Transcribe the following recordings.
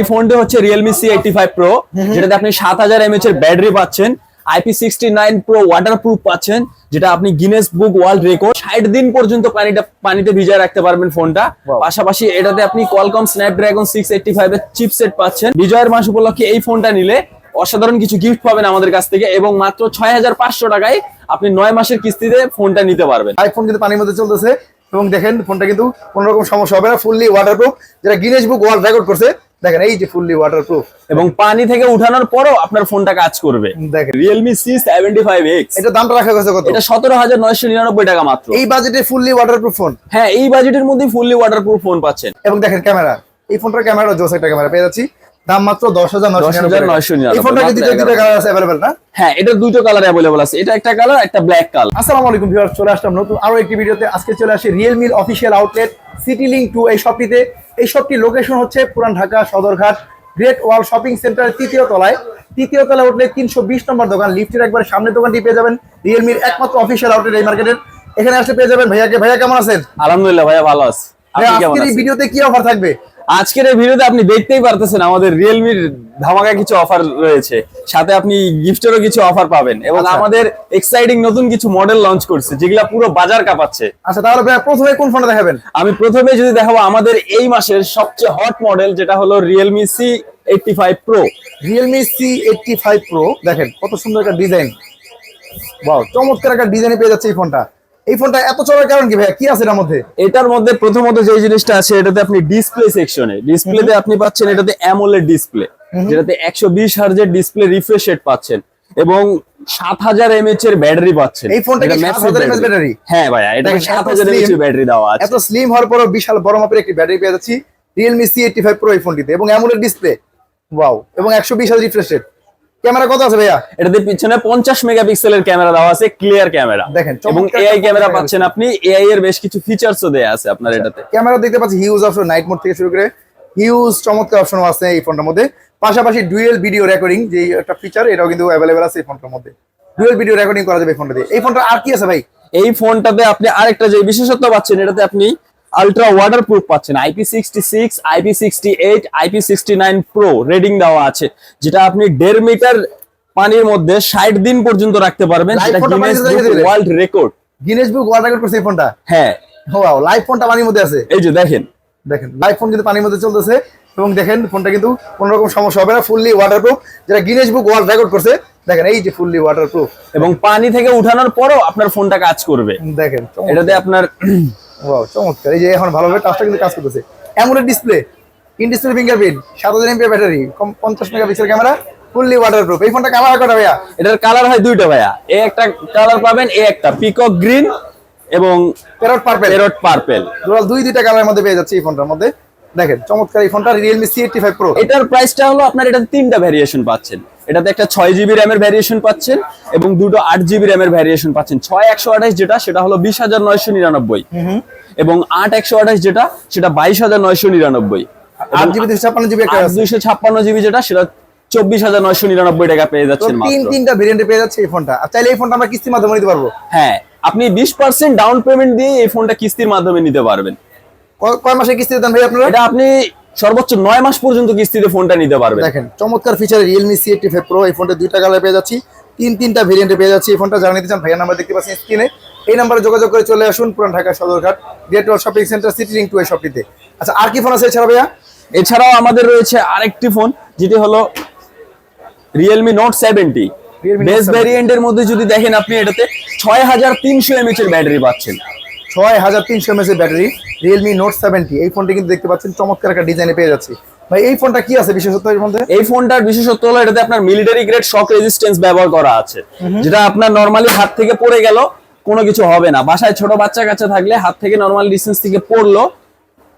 এই ফোনটি হচ্ছে Realme C eighty five pro যেটাতে আপনি সাত হাজার এমএচ এর ব্যাটারি পাচ্ছেন IP sixty nine pro waterproof পাচ্ছেন যেটা আপনি গিনেস বুক ওয়ার্ল্ড রেকর্ড ষাট দিন পর্যন্ত পানিটা পানিতে ভিজায় রাখতে পারবেন ফোনটা। পাশাপাশি এটাতে আপনি Qualcomm Snapdragon six eighty five এর চিপসেট পাচ্ছেন। বিজয়ের মাস উপলক্ষে এই ফোনটা নিলে অসাধারণ কিছু গিফট পাবেন আমাদের কাছ থেকে এবং মাত্র ছয় হাজার পাঁচশো টাকায় আপনি নয় মাসের কিস্তিতে ফোনটা নিতে পারবেন। আইফোন কিন্তু পানির মধ্যে চলতেছে এবং দেখেন ফোনটা কিন্তু কোনো রকম সমস্যা হবে না ফুললি ওয়াটারপ্রুফ যেটা গিনেস বুক ওয়ার্ল্ড রেকর্ড করছে দেখেন এই যে ফুললি ওয়াটারপ্রুফ এবং পানি থেকে উঠানোর পরও আপনার ফোনটা কাজ করবে। দেখেন। Realme C seventy five X এটা দামটা রাখা গেছে কত? এটা সতেরো হাজার নয়শো নিরানব্বই টাকা মাত্র। এই বাজেটে ফুললি ওয়াটারপ্রুফ ফোন হ্যাঁ এই বাজেটের মধ্যে ফুললি ওয়াটারপ্রুফ ফোন পাচ্ছেন। এবং দেখেন ক্যামেরা। এই ফোনটার ক্যামেরা জোস একটা ক্যামেরা পেয়ে যাচ্ছি। দাম মাত্র দশ হাজার নয়শো 10,999 এই ফোনটা দ্বিতীয় দুটো কালার আছে অ্যাভেলেবেল না? হ্যাঁ এটার দুটো কালার অ্যাভেলেবল আছে। এটা একটা কালার একটা ব্ল্যাক কালার আসসালামু আলাইকুম ভিউয়ার্স চলে আসলাম নতুন আরও একটি ভিডিওতে। আজকে চলে আসি রিয়েলমির official outlet city link two এই শপটিতে এই সবটি লোকেশন হচ্ছে Puran Dhaka Sadarghat great wall shopping সেন্টারের তৃতীয় তলায়। তৃতীয় তলায় উঠলে তিনশো বিশ নম্বর দোকান লিফটের একবার সামনের দোকানটি পেয়ে যাবেন রিয়েলমির একমাত্র অফিসিয়াল আউটলেট এই মার্কেটের এখানে আসলে পেয়ে যাবেন ভাইয়াকে ভাইয়া কেমন আছেন? আলহামদুলিল্লাহ ভাইয়া ভালো আছে। আজকের এই ভিডিওতে কি অফার থাকবে? আজকের এই ভিডিওতে আপনি দেখতেই পারতেছেন আমাদের রিয়েলমির ধামাকা কিছু অফার রয়েছে। সাথে আপনি গিফটেরও কিছু অফার পাবেন। এবং আচ্ছা। আমাদের এক্সাইটিং নতুন কিছু মডেল লঞ্চ করছে যেগুলা পুরো বাজার কাঁপাচ্ছে। আচ্ছা তাহলে প্রথমে কোন ফোনটা দেখাবেন? আমি প্রথমে যদি দেখাবো আমাদের এই মাসের সবচেয়ে হট মডেল যেটা হলো Realme C eighty five pro Realme C eighty five pro দেখেন কত সুন্দর একটা ডিজাইন ওয়াও চমৎকার একটা ডিজাইনে পেয়ে যাচ্ছে এই ফোনটা এই ফোনটা এত চলার কারণ কি ভাইয়া? কি আছে এটার মধ্যে? এটার মধ্যে প্রথমত যে জিনিসটা আছে এটাতে আপনি ডিসপ্লে সেকশনে ডিসপ্লেতে আপনি পাচ্ছেন এটাতে অ্যামোলেড ডিসপ্লে যেটাতে একশো বিশ হার্জের ডিসপ্লে রিফ্রেশ রেট পাচ্ছেন এবং সাত হাজার এমএচ এর ব্যাটারি পাচ্ছেন। এই ফোনটা কি 7000 mAh ব্যাটারি? হ্যাঁ ভাইয়া এটা দেখেন, সাত হাজার এমএচ ব্যাটারি দেওয়া আছে। এত স্লিম হওয়ার পরও বিশাল বড় মাপের একটি ব্যাটারি পেয়ে যাচ্ছি Realme C eighty five pro এই ফোনটিতে এবং অ্যামোলেড ডিসপ্লে ওয়াও এবং একশো বিশ হাজার রিফ্রেশ রেট ক্যামেরা কত আছে ভাইয়া? এটাতে পিছনে পঞ্চাশ মেগাপিক্সেলের ক্যামেরা দেওয়া আছে ক্লিয়ার ক্যামেরা। দেখেন, এবং এআই ক্যামেরা পাচ্ছেন আপনি এআই এর বেশ কিছু ফিচারসও দেয়া আছে আপনার এটাতে। ক্যামেরা দেখতে পাচ্ছি হিউজ অপশন নাইট মোড থেকে শুরু করে হিউজ চমৎকার অপশন আছে এই ফোনটার মধ্যে। পাশাপাশি ডুয়েল ভিডিও রেকর্ডিং যে একটা ফিচার এটাও কিন্তু অ্যাভেলেবেল আছে এই ফোনটার মধ্যে। ডুয়েল ভিডিও রেকর্ডিং করা যাবে এই ফোনটা দিয়ে এই ফোনটা আর কি আছে ভাই? এই ফোনটাতে আপনি আরেকটা যে বিশেষত্ব পাচ্ছেন এটাতে আপনি আলট্রা ওয়াটার প্রুফ পাচ্ছেন। IP sixty six IP sixty eight IP sixty nine pro rating দেওয়া আছে যেটা আপনি দেড় মিটার পানির মধ্যে ষাট দিন পর্যন্ত রাখতে পারবেন সেটা Guinness? World record Guinness book world record করছে এই ফোনটা হ্যাঁ। ওয়াও লাইভ ফোনটা পানির মধ্যে আছে? এই যে দেখেন। দেখেন লাইভ ফোন কিন্তু পানির মধ্যে চলতেছে এবং দেখেন ফোনটা কিন্তু কোনো রকম সমস্যা হবে না ফুললি ওয়াটারপ্রুফ যেটা গিনেস বুক ওয়ার্ল্ড রেকর্ড করছে। দেখেন এই যে ফুললি ওয়াটারপ্রুফ এবং পানি থেকে উঠানোর পরও আপনার ফোনটা কাজ করবে। দেখেন এটাতে আপনার ওয়াও চমৎকার। এই যে এখন ভালোভাবে কাজটা কিন্তু কাজ করতেছে। AMOLED display in display fingerprint সাত হাজার এমপি ব্যাটারি পঞ্চাশ মেগাপিক্সেল ক্যামেরা ফুললি ওয়াটারপ্রুফ এই ফোনটা কালার কটা ভাইয়া? এটার কালার হয় দুইটা ভাইয়া। এ একটা কালার পাবেন এ একটা। পিকক গ্রিন এবং প্যারট পার্পেল পেরট পার্পেল দুই দুইটা কালারের মধ্যে পেয়ে যাচ্ছে এই ফোনটার মধ্যে। দেখেন চমৎকার এই ফোনটা এইটটি ফাইভ প্রো এটার প্রাইসটা হলো আপনার এটাতে তিনটা ভ্যারিয়েশন পাচ্ছেন। এটাতে একটা ছয় জিবি র্যামের ভ্যারিয়েশন পাচ্ছেন এবং দুটো আট জিবি র্যামের ভ্যারিয়েশন পাচ্ছেন। ছয় একশো আঠাশ যেটা সেটা হলো বিশ হাজার নয়শো নিরানব্বই। এবং আট একশো আঠাশ যেটা সেটা বাইশ হাজার নয়শো নিরানব্বই। আট জিবি দুশো ছাপ্পান্ন জিবি দুইশো ছাপ্পান্ন জিবি যেটা সেটা চব্বিশ হাজার নয়শো নিরানব্বই টাকা পেয়ে তো যাচ্ছেন তিন তিনটা ভেরিয়েন্টে পেয়ে যাচ্ছে এই ফোনটা। আর চাইলে এই ফোনটা আমরা কিস্তির মাধ্যমে নিতে পারব। হ্যাঁ আপনি বিশ পার্সেন্ট ডাউন পেমেন্ট দিয়ে এই ফোনটা কিস্তির মাধ্যমে নিতে পারবেন। কয় মাসে কিস্তি দেন ভাই আপনারা? এটা আপনি সর্বোচ্চ নয় মাস পর্যন্ত কিস্তিতে ফোনটা নিতে পারবেন। দেখেন চমৎকার feature Realme C eighty five pro এই ফোনটা দুইটা কালার পেয়ে যাচ্ছি। তিন তিনটা ভেরিয়েন্টে পেয়ে যাচ্ছি। এই ফোনটা যারা নিতে চান ভাইয়ের নাম্বার দেখতে পাচ্ছেন স্ক্রিনে এই নাম্বারে যোগাযোগ করে চলে আসুন Puran Dhaka Sadarghat great shopping center city link two এই শপটিতে আচ্ছা আর কি ফোন আছে এছাড়া ভাইয়া? এছাড়াও আমাদের রয়েছে আরেকটি ফোন যেটি হলো Realme note seventy Realme Note base 70 ভ্যারিয়েন্টের মধ্যে যদি দেখেন আপনি এটাতে ছয় হাজার তিনশো এমএচ এর ব্যাটারি পাচ্ছেন। ছয় হাজার তিনশো এমএস এর ব্যাটারি রিয়েলমি নোট সেভেন্টি এই ফোনটি কিন্তু দেখতে পাচ্ছেন চমৎকার একটা ডিজাইনে পেয়ে যাচ্ছি। ভাই এই ফোনটা কি আছে বিশেষত এর মধ্যে? এই ফোনটার বিশেষত্ব হলো এটাতে আপনার মিলিটারি গ্রেড শক রেজিস্ট্যান্স ব্যবহার করা আছে। যেটা আপনার নর্মালি হাত থেকে পড়ে গেল কোনো কিছু হবে না। বাসায় ছোট বাচ্চা কাচ্চা থাকলে হাত থেকে নর্মাল ডিস্টেন্স থেকে পড়ল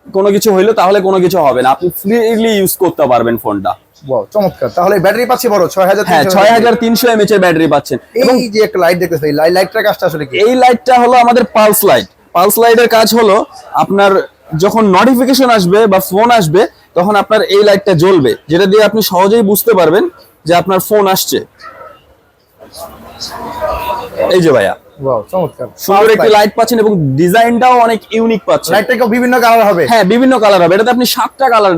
কোনো কিছু হইল তাহলে কোনো কিছু হবে না। আপনি ফ্রিলি ইউজ করতে পারবেন ফোনটা। Wow, চমৎকার। তাহলে ব্যাটারি পাচ্ছি বড় ছয় হাজার হ্যাঁ ছয় হাজার তিনশো এমএচ এর ব্যাটারি পাচ্ছেন এবং এই যে একটা লাইট দেখতেছি এই লাইটটার কাজটা আসলে কি? এই লাইটটা হলো আমাদের পালস লাইট পালস লাইটের কাজ হলো আপনার যখন নোটিফিকেশন আসবে বা ফোন আসবে তখন আপনার এই লাইটটা জ্বলবে যেটা দিয়ে আপনি সহজেই বুঝতে পারবেন যে আপনার ফোন আসছে। এই যে ভাইয়া। সুন্দর একটি লাইট পাচ্ছেন এবং ডিজাইনটাও অনেক ইউনিক পাচ্ছেন। বিভিন্ন কালার হবে। হ্যাঁ বিভিন্ন কালার হবে। এটাতে আপনি সাতটা কালার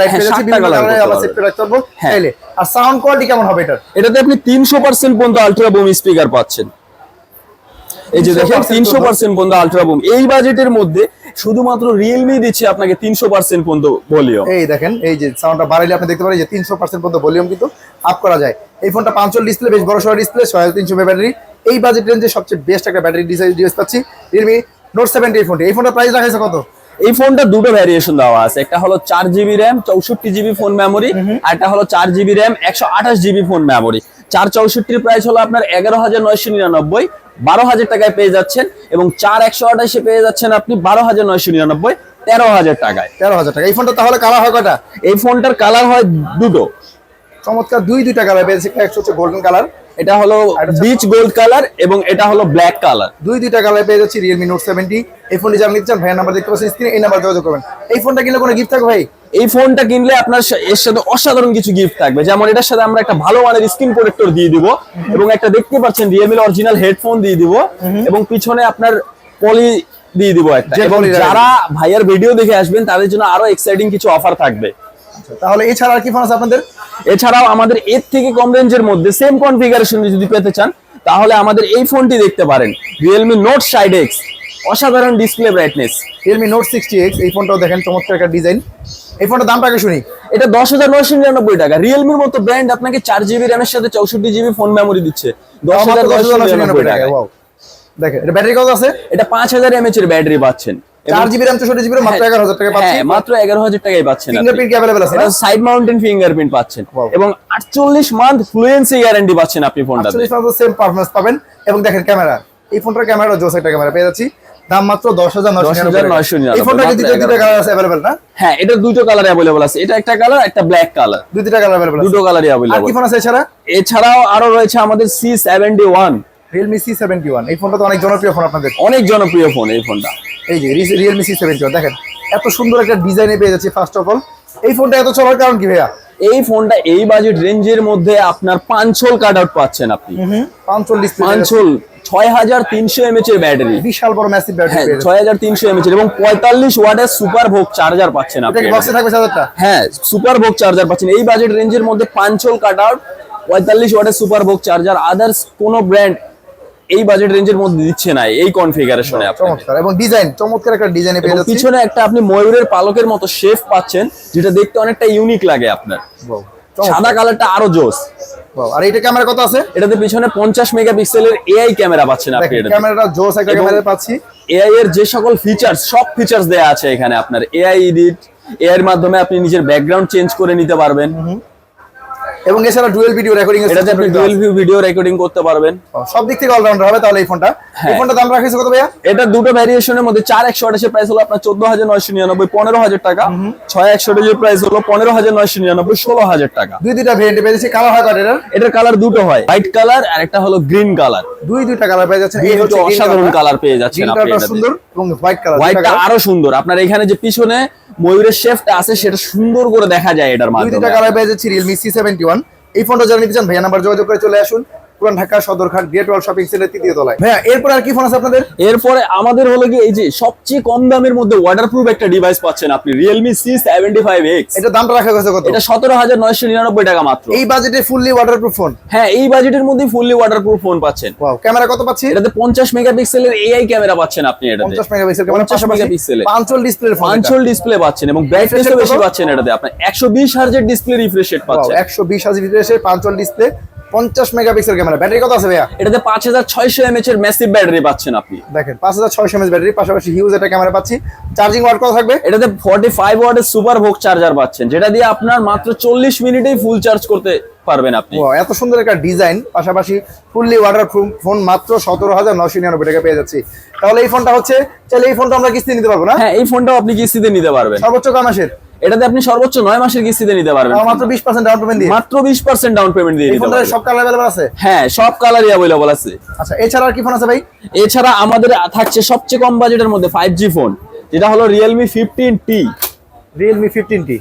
লাইট হ্যাঁ, পেয়ে যাচ্ছি। 60 বিভিন্ন কালারে লাগতে সেট রাখতে পারব। হ্যাঁ। আর সাউন্ড কোয়ালিটি কেমন হবে এটাতে আপনি তিনশো পার্সেন্ট পর্যন্ত আলট্রা বুম স্পিকার পাচ্ছেন। এই যে দেখেন 300% তিনশো পার্সেন্ট পর্যন্ত আলট্রা বুম এই বাজেটের মধ্যে শুধুমাত্র রিয়েলমি দিচ্ছে আপনাকে তিনশো পার্সেন্ট পর্যন্ত ভলিউম এই দেখেন এই যে সাউন্ডটা বাড়াইলে আপনি দেখতে পারেন যে তিনশো পার্সেন্ট পর্যন্ত ভলিউম কিন্তু আপ করা যায়। এই ফোনটা পাঁচশো ডিসপ্লে বেশ বড় সড়ো ডিসপ্লে ছয় তিনশো ব্যাটারি এই বাজেট রেঞ্জে সবচেয়ে বেস্ট একটা ব্যাটারি ডিভাইস পাচ্ছি রিয়েলমি নোট সেভেন্টি এই ফোনটি এই ফোনটা প্রাইস রাখা হয়েছে কত? এই ফোনটা দুটো ভ্যারিয়েশন দেওয়া আছে। একটা হলো চার জিবি র্যাম চৌষট্টি জিবি ফোন মেমোরি আর একটা হলো চার জিবি র্যাম একশো আঠাশ জিবি ফোন মেমোরি চার চৌষট্টির প্রাইস হলো আপনার এগারো হাজার নয়শো নিরানব্বই। বারো হাজার টাকায় পেয়ে যাচ্ছেন এবং চার একশো আঠাশে পেয়ে যাচ্ছেন আপনি বারো হাজার নয়শো নিরানব্বই তেরো হাজার টাকায়। তেরো হাজার টাকা। এই ফোনটা তাহলে কালার হয় কটা এই ফোনটার কালার হয় দুটো। চমৎকার দুই দুইটা কালার পেয়েছে একটা হচ্ছে গোল্ডেন কালার এটা হলো বিচ গোল্ড কালার এবং এটা হলো ব্ল্যাক কালার দুই দুইটা কালার পেয়ে যাচ্ছি রিয়েলমি নোট সেভেন্টি এই ফোনটি যারা নিতে চান ভাইয়ের নাম্বার দেখতে পাচ্ছেন স্ক্রিনে এই নাম্বার যোগাযোগ করবেন। এই ফোনটা কিনলে কোনো গিফট থাকবে ভাই? এই ফোনটা কিনলে আপনার এর সাথে অসাধারণ কিছু গিফট থাকবে। যেমন এটার সাথে আমরা একটা ভালো মানের স্ক্রিন প্রোটেক্টর দিয়ে দিব এবং একটা দেখতে পাচ্ছেন রিয়েলমি অরিজিনাল হেডফোন দিয়ে দিব এবং পিছনে আপনার পলি দিয়ে দিব একটা। এবং যারা ভাইয়ার ভিডিও দেখে আসবেন তাদের জন্য আরও এক্সাইটিং কিছু অফার থাকবে। তাহলে এছাড়া আর কি ফোন আছে আপনাদের? এছাড়াও আমাদের এর থেকে কম রেঞ্জের মধ্যে সেম কনফিগারেশন যদি পেতে চান তাহলে আমাদের এই ফোনটি দেখতে পারেন। রিয়েলমি নোট সাইড এক্স অসাধারণ display brightness Realme note sixty X এই ফোনটাও দেখেন চমৎকার একটা ডিজাইন এই ফোনটার দামটা আগে শুনি। এটা দশ হাজার নয়শো নিরানব্বই টাকা। রিয়েলমির মতো ব্র্যান্ড আপনাকে চার জিবি র্যামের সাথে চৌষট্টি জিবি ফোন মেমোরি দিচ্ছে। দশ হাজার নয়শো 10,999 নিরানব্বই টাকা টাকা দেখেন এটা ব্যাটারি কত আছে? এটা পাঁচ হাজার এমএচ এর ব্যাটারি পাচ্ছেন। চার জিবি র্যাম চৌষট্টি জিবি মাত্র হ্যাঁ, এগারো হাজার টাকা পাচ্ছি হ্যাঁ মাত্র এগারো হাজার টাকাই পাচ্ছেন। ফিঙ্গারপ্রিন্ট কি অ্যাভেলেবল আছে সাইড মাউন্টেন ফিঙ্গারপ্রিন্ট পাচ্ছেন। এবং আটচল্লিশ মান্থ ফ্লুয়েন্সি গ্যারান্টি পাচ্ছেন আপনি ফোনটাতে আটচল্লিশ পাঁচ সেম পারফরমেন্স পাবেন। এবং দেখেন ক্যামেরা। এই ফোনটার ক্যামেরা জোস একটা ক্যামেরা পেয়ে যাচ্ছি। দাম মাত্র দশ হাজার নয়শো এই ফোনটা মাত্র দুটো কালার আছে অ্যাভেলেবল না? হ্যাঁ এটা দুটো কালার অ্যাভেলেবল আছে। এটা একটা কালার একটা ব্ল্যাক কালার কালার অ্যাভেলেবল দুটো কালারই আর অ্যাভেলেবল কি ফোন আছে এছাড়া? এছাড়াও আরও রয়েছে আমাদের C seventy one Realme C seventy one এই ফোনটা তো অনেক জনপ্রিয় ফোন আপনাদের। অনেক জনপ্রিয় ফোন এই ফোনটা। এই যে রিয়েলমি সি সেভেন্টি ওয়ান দেখেন। এত সুন্দর একটা ডিজাইনে পেয়ে যাচ্ছি ফার্স্ট অফ অল এই ফোনটা এত চলার কারণ কি ভাইয়া? এই ফোনটা এই বাজেট রেঞ্জের মধ্যে আপনার পাঁচশোল কাট আউট পাচ্ছেন আপনি। পাঁচশো ডিসপ্লে পাঁচশোল ছয় হাজার তিনশো এমএচ এর ব্যাটারি বিশাল বড় ম্যাসিভ ব্যাটারি হ্যাঁ ছয় হাজার তিনশো এমএচ এবং পঁয়তাল্লিশ ওয়াটের সুপার ভোগ চার্জার পাচ্ছেন আপনি। হ্যাঁ সুপার ভোগ চার্জার পাচ্ছেন। এই বাজেট রেঞ্জের মধ্যে পাঁচশোল কাট আউট পঁয়তাল্লিশ ওয়াটের সুপার ভোগ চার্জার আদার্স কোনো ব্র্যান্ড এই বাজেট রেঞ্জের মধ্যে দিচ্ছে না এই কনফিগারেশনে চমৎকার। এবং ডিজাইন চমৎকার একটা ডিজাইনে পেয়ে এবং যাচ্ছি। পিছনে একটা আপনি ময়ূরের পালকের মতো শেফ পাচ্ছেন যেটা দেখতে অনেকটা ইউনিক লাগে আপনার। সাদা কালারটা আরও জোস। আর এটা ক্যামেরা কত আছে? এটাতে পিছনে পঞ্চাশ মেগাপিক্সেলের এআই ক্যামেরা পাচ্ছেন আপনি এটাতে। ক্যামেরাটা জোস একটা ক্যামেরা পাচ্ছি। এআই এর যে সকল ফিচার্স সব ফিচার্স দেয়া আছে এখানে আপনার। এআই এডিট এআই এর মাধ্যমে আপনি নিজের ব্যাকগ্রাউন্ড চেঞ্জ করে নিতে পারবেন। এবং এছাড়া ডুয়েল ভিডিও রেকর্ডিং এটাতে আপনি ডুয়েল ভিউ ভিডিও রেকর্ডিং করতে পারবেন। সব দিক থেকে অলরাউন্ডার হবে তাহলে এই ফোনটা এই হ্যাঁ। ফোনটা দাম রাখিস কত ভাইয়া? এটা দুটো ভ্যারিয়েশনের মধ্যে চার একশো আঠাশের প্রাইস হলো আপনার চোদ্দ হাজার নয়শো নিরানব্বই পনেরো হাজার টাকা। ছয় একশো আঠাশের প্রাইস হলো পনেরো হাজার নয়শো নিরানব্বই ষোলো হাজার টাকা। দুই দুইটা ভেরিয়েন্টে পেয়ে যাচ্ছি। কালার হয় কয়টা এটার? এটার কালার দুটো হয়। হোয়াইট কালার আর একটা হলো গ্রিন কালার দুই দুইটা কালার পেয়ে যাচ্ছেন। এই হচ্ছে অসাধারণ কালার পেয়ে যাচ্ছেন আপনি এটাতে। সুন্দর এবং হোয়াইট কালার হোয়াইটটা আরও সুন্দর। আপনার এখানে যে পিছনে ময়ূরের শেফটা আছে সেটা সুন্দর করে দেখা যায় এটার দুই মাধ্যমে। দুইটা কালার পেয়ে যাচ্ছি রিয়েলমি সি সেভেন্টি ওয়ান এই ফোনটা যারা নিতে চান ভাইয়া নাম্বার যোগাযোগ করে চলে আসুন। Puran Dhaka Sadarghat great wall shopping center তৃতীয় তলায়। ভাইয়া এরপর আর কি ফোন আছে আপনাদের? এরপরে আমাদের হলো কি এই যে সবচেয়ে কম দামের মধ্যে ওয়াটারপ্রুফ একটা ডিভাইস পাচ্ছেন আপনি ফাইভ এক্স এটা দামটা রাখা গেছে কত? এটা সতেরো হাজার নয়শো নিরানব্বই টাকা মাত্র। এই বাজেটে ফুললি ওয়াটারপ্রুফ ফোন হ্যাঁ এই বাজেটের মধ্যে ফুললি ওয়াটারপ্রুফ ফোন পাচ্ছেন। ওয়াও ক্যামেরা কত পাচ্ছি? এটাতে পঞ্চাশ মেগাপিক্সেলের এআই ক্যামেরা পাচ্ছেন আপনি এটাতে। পঞ্চাশ মেগাপিক্সেল ক্যামেরা 50 পাশাপাশি মেগাপিক্সেলের। পাঁচল ডিসপ্লের ফোন পাঁচল ডিসপ্লে পাচ্ছেন এবং ব্রাইটনেসও বেশি পাচ্ছেন এটাতে। আপনার একশো বিশ হার্জের ডিসপ্লে রিফ্রেশ রেট পাচ্ছেন। একশো বিশ হাজার ভিতরে পাঁচল ডিসপ্লে পঞ্চাশ মেগাপিক্সেল ক্যামেরা। ব্যাটারি কত আছে ভাইয়া? এটাতে পাঁচ হাজার ছয়শো এমএচ এর ম্যাসিভ ব্যাটারি পাচ্ছেন আপনি। দেখেন পাঁচ হাজার ছয়শো এমএস ব্যাটারি পাশাপাশি হিউজ একটা ক্যামেরা পাচ্ছি। চার্জিং ওয়াট কত থাকবে? এটাতে ফর্টি ফাইভ ওয়াটের সুপার ভোগ চার্জার পাচ্ছেন যেটা দিয়ে আপনার মাত্র চল্লিশ মিনিটেই ফুল চার্জ করতে পারবেন আপনি। এত সুন্দর একটা ডিজাইন পাশাপাশি ফুললি ওয়াটার ফোন মাত্র সতেরো হাজার নশো নিরানব্বই টাকা পেয়ে যাচ্ছি। তাহলে এই ফোনটা হচ্ছে তাহলে এই ফোনটা আমরা কিস্তি নিতে পারব না? হ্যাঁ এই ফোনটাও আপনি কিস্তিতে নিতে পারবেন। সর্বোচ্চ কয় মাসের? এটাতে আপনি সর্বোচ্চ নয় মাসের কিস্তিতে নিতে পারবেন। মাত্র বিশ পার্সেন্ট ডাউন পেমেন্ট দিয়ে? মাত্র বিশ পার্সেন্ট ডাউন পেমেন্ট দিয়ে সব কালার অ্যাভেলেবল আছে? হ্যাঁ সব কালারই অ্যাভেলেবল আছে। আচ্ছা এছাড়া আর কি ফোন আছে ভাই? এছাড়া আমাদের থাকছে সবচেয়ে কম বাজেটের মধ্যে ফাইভ জি ফোন যেটা হলো Realme fifteen T Realme fifteen T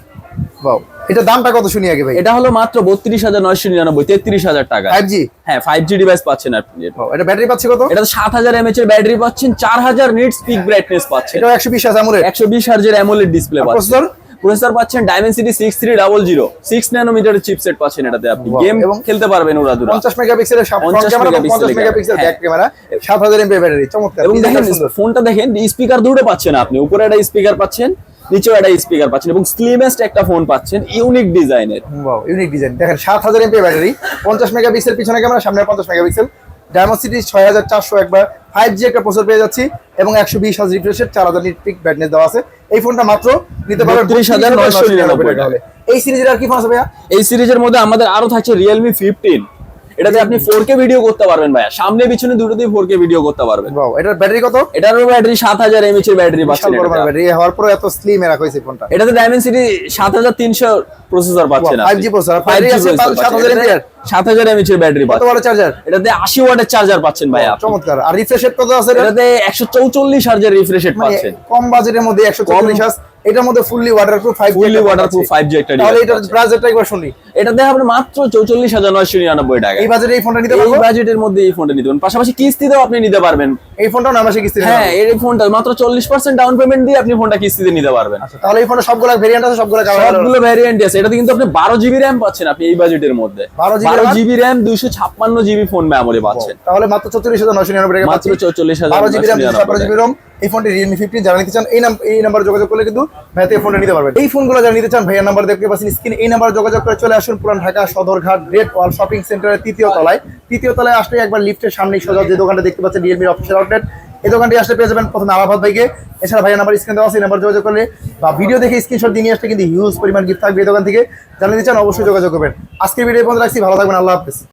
বাউ এটা দামটা কত শুনি আগে ভাই? এটা হলো মাত্র বত্রিশ হাজার নয়শো নিরানব্বই তেত্রিশ হাজার টাকা। ফাইভ জি হ্যাঁ ফাইভ জি ডিভাইস পাচ্ছেন আপনি। এটা। এটা ব্যাটারি পাচ্ছে কত? এটা সাত হাজার এমএচ এর ব্যাটারি পাচ্ছেন চার হাজার নিট স্পিক ব্রাইটনেস পাচ্ছেন এটাও একশো বিশ আমুলের একশো বিশ হার্জের অ্যামোলেড ডিসপ্লে পাচ্ছেন প্রসেসর পাচ্ছেন Dimensity six three double zero six ন্যানোমিটারের chipset পাচ্ছেন এটাতে আপনি। গেম এবং খেলতে পারবেন ওরা পঞ্চাশ মেগাপিক্সেলের ফ্রন্ট 50 ক্যামেরা পঞ্চাশ মেগাপিক্সেল। ব্যাক ক্যামেরা সাত হাজার এমপি ব্যাটারি চমৎকার এবং দেখেন ফোনটা দেখেন স্পিকার দুটো পাচ্ছেন আপনি। উপরে একটা স্পিকার পাচ্ছেন নিচেও একটা স্পিকার পাচ্ছেন এবং স্লিমেস্ট একটা ফোন পাচ্ছেন ইউনিক ডিজাইনের ইউনিক ডিজাইন দেখেন সাত হাজার এমপি ব্যাটারি পঞ্চাশ মেগাপিক্সেল পিছনে ক্যামেরা সামনে পঞ্চাশ মেগাপিক্সেল ডায়মন্ড সিটি ছয় হাজার চারশো একবার ফাইভ জি একটা প্রসেসর পেয়ে যাচ্ছি এবং একশো বিশ হাজার রিফ্রেশের চার হাজার নিটপিক ব্যাডনেস ব্যাটনেস দেওয়া আছে। এই ফোনটা মাত্র নিতে পারবেন 32,999 টাকা। হলে এই সিরিজের আর কি ফোন আছে ভাইয়া? এই সিরিজের মধ্যে আমাদের আরও থাকছে রিয়েলমি ফিফটিন এটাতে আপনি ফোর কে ভিডিও করতে পারবেন ভাইয়া। সামনে পিছনে দুটোতেই ফোর কে ভিডিও করতে পারবেন। ওয়াও এটার ব্যাটারি কত? এটারও ব্যাটারি সাত হাজার এমএচ এর ব্যাটারি পাচ্ছেন বড় ব্যাটারি। হওয়ার পরে এত স্লিম রাখা হয়েছে ফোনটা। এটাতে হাজার তিনশো প্রসেসর পাচ্ছেন 5G processor, battery আছে 7000 mAh সাত হাজার এমএচ এর ব্যাটারি কত চার্জার এটাতে আশি ওয়াটের চার্জার পাচ্ছেন ভাইয়া চমৎকার। আর রিফ্রেশ রেট কত আছে? এটাতে একশো চৌচল্লিশ হাজার রিফ্রেশ রেট পাচ্ছেন। কম বাজেটের মধ্যে একশো চল্লিশ হাজার এটার মধ্যে fully waterproof five fully waterproof five G একটা তাহলে এটার। বাজেটটা একবার শুনি। এটাতে আপনি মাত্র চৌচল্লিশ হাজার নয়শো নিরানব্বই টাকা এই বাজেটে এই ফোনটা নিতে এই বাজেটের মধ্যে এই ফোনটা নিতে পারেন পাশাপাশি কিস্তিতেও আপনি নিতে পারবেন। এই ফোনটাও নয় মাসে কিস্তি হ্যাঁ এই ফোনটা মাত্র চল্লিশ পার্সেন্ট ডাউন পেমেন্ট দিয়ে আপনি ফোনটা কিস্তিতে নিতে পারবেন। আচ্ছা তাহলে এই ফোনটা সবগুলো ভেরিয়েন্ট আছে সবগুলো সবগুলো ভ্যারিয়েন্ট আছে। এটাতে কিন্তু আপনি বারো জিবি র্যাম পাচ্ছেন আপনি এই বাজেটের মধ্যে। বারো জিবি র্যাম দুইশো ছাপ্পান্ন জিবি ফোন মেমোরি পাচ্ছেন। তাহলে মাত্র চৌত্রিশ হাজার নয়শো নিরানব্বই টাকা মাত্র। চৌচল্লিশ হাজার বারো জিবি র্যাম ছাপ্পান্ন জিবি রোম এই ফোনটি রিয়েলমি ফিফটিন যারা নিতে চান এই নাম এই নাম্বার যোগাযোগ করলে কিন্তু ভাইয়া থেকে ফোনটা নিতে পারবেন। এই ফোনগুলো যারা নিতে চান ভাইয়ার নাম্বার দেখতে পাচ্ছেন স্ক্রিনে এই নাম্বার যোগাযোগ করে চলে আসুন। Puran Dhaka Sadarghat great wall shopping সেন্টারের তৃতীয় তলায়। তৃতীয় তলায় আসলে একবার লিফটের সামনেই সোজা যে দোকানটা দেখতে পাচ্ছেন রিয়েলমির অফিসিয়াল আউটলেট এই দোকানটি আসলে পেয়ে যাবেন প্রথমে আলাফাত ভাইকে। এছাড়া ভাইয়ের নাম্বার স্ক্রিন দেওয়া আছে নাম্বার যোগাযোগ করলে বা ভিডিও দেখে স্ক্রিনশট দিয়ে নিয়ে আসলে কিন্তু হিউজ পরিমাণ গিফট থাকবে এই দোকান থেকে। জানিয়ে দিচ্ছেন অবশ্যই যোগাযোগ করবেন। আজকের ভিডিও পর্যন্ত রাখছি, ভালো থাকবেন, আল্লাহ হাফেজ।